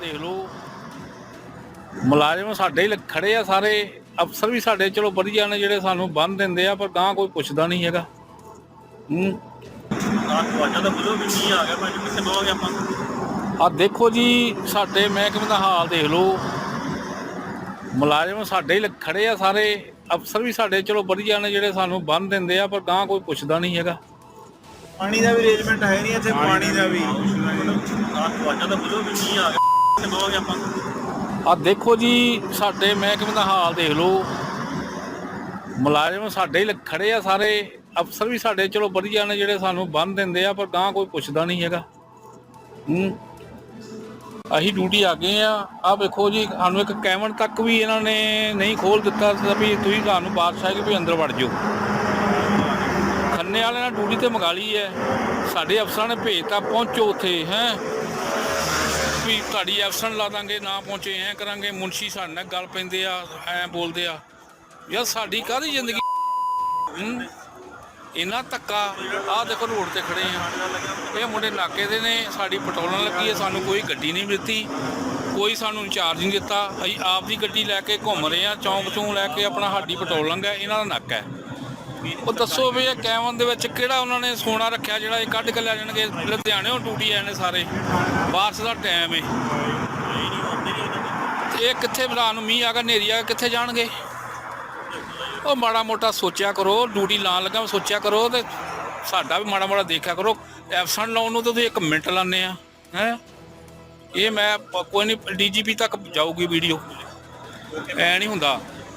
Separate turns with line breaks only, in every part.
ਦੇਖ ਲਓ। ਮੁਲਾਜ਼ਮ ਸਾਡੇ ਹੀ ਖੜੇ ਆ ਸਾਰੇ। ਅਫਸਰ ਵੀ ਸਾਡੇ ਚਲੋ ਵਧੀਆ ਨੇ ਜਿਹੜੇ ਸਾਨੂੰ ਬੰਨ ਦਿੰਦੇ ਆ ਪਰ ਗਾਂ ਕੋਈ ਪੁੱਛਦਾ ਨਹੀਂ ਹੈਗਾ। ਹੂੰ।
ਆਹ ਤੁਹਾਡਾ ਤਾਂ ਬੁਝੋ ਵੀ ਨਹੀਂ ਆ ਗਿਆ ਭਾਜੀ ਕਿੱਥੇ ਬਵਾਂਗੇ ਆਪਾਂ?
ਆ ਦੇਖੋ ਜੀ ਸਾਡੇ ਮਹਿਕਮੇ ਦਾ ਹਾਲ ਦੇਖ ਲਓ। ਮੁਲਾਜ਼ਮ ਸਾਡੇ ਹੀ ਖੜੇ ਆ ਸਾਰੇ। ਅਫਸਰ ਵੀ ਸਾਡੇ ਚਲੋ ਵਧੀਆ ਨੇ ਜਿਹੜੇ ਸਾਨੂੰ ਬੰਨ ਦਿੰਦੇ ਆ ਪਰ ਗਾਂ ਕੋਈ ਪੁੱਛਦਾ ਨਹੀਂ ਹੈਗਾ।
ਪਾਣੀ ਦਾ ਵੀ ਅਰੇਂਜਮੈਂਟ ਹੈ ਨਹੀਂ ਇੱਥੇ ਪਾਣੀ ਦਾ ਵੀ।
ਆਹ ਤੁਹਾਡਾ ਤਾਂ ਬੁਝੋ ਵੀ ਨਹੀਂ ਆ ਗਿਆ। ਕਿੱਥੇ ਆਪਾਂ
ਆ ਦੇਖੋ ਜੀ, ਸਾਡੇ ਮਹਿਕਮੇ ਦਾ ਹਾਲ ਦੇਖ ਲਓ। ਮੁਲਾਜ਼ਮ ਸਾਡੇ ਹੀ ਖੜੇ ਆ ਸਾਰੇ। ਅਫਸਰ ਵੀ ਸਾਡੇ, ਚਲੋ ਵਧੀਆ ਨੇ ਜਿਹੜੇ ਸਾਨੂੰ ਬੰਨ ਦਿੰਦੇ ਆ, ਪਰ ਗਾਂ ਕੋਈ ਪੁੱਛਦਾ ਨਹੀਂ ਹੈਗਾ। ਹੂੰ। ਅਸੀਂ ਡਿਊਟੀ ਆ ਗਏ ਆ। ਆ ਵੇਖੋ ਜੀ, ਸਾਨੂੰ ਇੱਕ ਕੈਮਨ ਤੱਕ ਵੀ ਇਹਨਾਂ ਨੇ ਨਹੀਂ ਖੋਲ ਦਿੱਤਾ ਵੀ ਤੁਸੀਂ ਤੁਹਾਨੂੰ ਬਾਦਸ਼ਾਹ ਕਿ ਵੀ ਅੰਦਰ ਵੜ ਜਾਓ। ਖੰਨੇ ਵਾਲੇ ਨੇ ਡਿਊਟੀ ਤੇ ਮੰਗਾ ਲਈ ਹੈ। ਸਾਡੇ ਅਫਸਰਾਂ ਨੇ ਭੇਜਤਾ ਪਹੁੰਚੋ ਉੱਥੇ, ਹੈ। ਵੀ ਤੁਹਾਡੀ ਐਬਸੈਂਟ ਲਾ ਦਾਂਗੇ, ਨਾ ਪਹੁੰਚੇ, ਐ ਕਰਾਂਗੇ, ਮੁਨਸ਼ੀ ਸਾਡੇ ਨਾਲ ਗੱਲ ਪੈਂਦੇ ਆ, ਐ ਬੋਲਦੇ ਆ। ਯਾਰ ਸਾਡੀ ਕਾਹਦੀ ਜ਼ਿੰਦਗੀ? ਇਹਨਾਂ ਧੱਕਾ, ਆਹ ਦੇਖੋ ਰੋਡ ਤੇ ਖੜੇ ਆ। ਇਹ ਮੁੰਡੇ ਨਾਕੇ ਦੇ ਨੇ, ਸਾਡੀ ਪਟੋਲਣ ਲੱਗੀ ਹੈ ਸਾਨੂੰ ਕੋਈ ਗੱਡੀ ਨਹੀਂ ਦਿੱਤੀ, ਕੋਈ ਸਾਨੂੰ ਇੰਚਾਰਜ ਨਹੀਂ ਦਿੱਤਾ। ਅਸੀਂ ਆਪ ਦੀ ਗੱਡੀ ਲੈ ਕੇ ਘੁੰਮ ਰਹੇ ਆ ਚੌਂਕ ਚੋਂ ਲੈ ਕੇ ਆਪਣਾ ਸਾਡੀ ਪਟੋਲਣ ਹੈ ਇਹਨਾਂ ਦਾ ਨੱਕ ਹੈ। ਉਹ ਦੱਸੋ ਵੀ ਇਹ ਕੈਮਨ ਦੇ ਵਿੱਚ ਕਿਹੜਾ ਉਹਨਾਂ ਨੇ ਸੋਨਾ ਰੱਖਿਆ ਜਿਹੜਾ ਇਹ ਕੱਢ ਕੇ ਲੈ ਜਾਣਗੇ? ਲੁਧਿਆਣੇੋਂ ਡਿਊਟੀ ਆਏ ਨੇ ਸਾਰੇ। ਬਾਰਸ਼ ਦਾ ਟਾਈਮ ਏ। ਇਹ ਕਿੱਥੇ ਬਲਾ ਨੂੰ ਮੀਂਹ ਆ ਗਿਆ, ਹਨੇਰੀ ਆ ਗਿਆ, ਕਿੱਥੇ ਜਾਣਗੇ? ਉਹ ਮਾੜਾ ਮੋਟਾ ਸੋਚਿਆ ਕਰੋ, ਡਿਊਟੀ ਲਾਣ ਲੱਗਾ ਸੋਚਿਆ ਕਰੋ ਤੇ ਸਾਡਾ ਵੀ ਮਾੜਾ ਮੋਟਾ ਦੇਖਿਆ ਕਰੋ। ਐਬਸੈਂਟ ਲਾਉਣ ਨੂੰ ਤਾਂ ਤੁਸੀਂ 1 ਮਿੰਟ ਲਾਉਂਦੇ ਆ, ਹੈ? ਇਹ ਮੈਂ ਪ- ਕੋਈ ਨਹੀਂ ਡੀਜੀਪੀ ਤੱਕ ਜਾਊਗੀ ਵੀਡੀਓ। ਐ ਨਹੀਂ ਹੁੰਦਾ।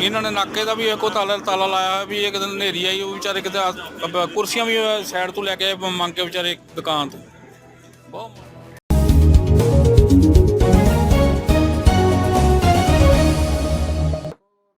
ਇਹਨਾਂ ਨੇ ਨਾਕੇ ਦਾ ਵੀ ਇੱਕੋ ਤਾਲਾ ਤਾਲਾ ਲਾਇਆ ਹੋਇਆ ਵੀ ਇੱਕ ਦਿਨ ਹਨੇਰੀ ਆਈ, ਉਹ ਵਿਚਾਰੇ ਕਿਤੇ ਆ- ਅਬ ਕੁਰਸੀਆਂ ਵੀ ਸਾਈਡ ਤੋਂ ਲੈ ਕੇ ਆਏ, ਮੰਗ ਕੇ ਵਿਚਾਰੇ ਦੁਕਾਨ ਤੋਂ। ਬਹੁਤ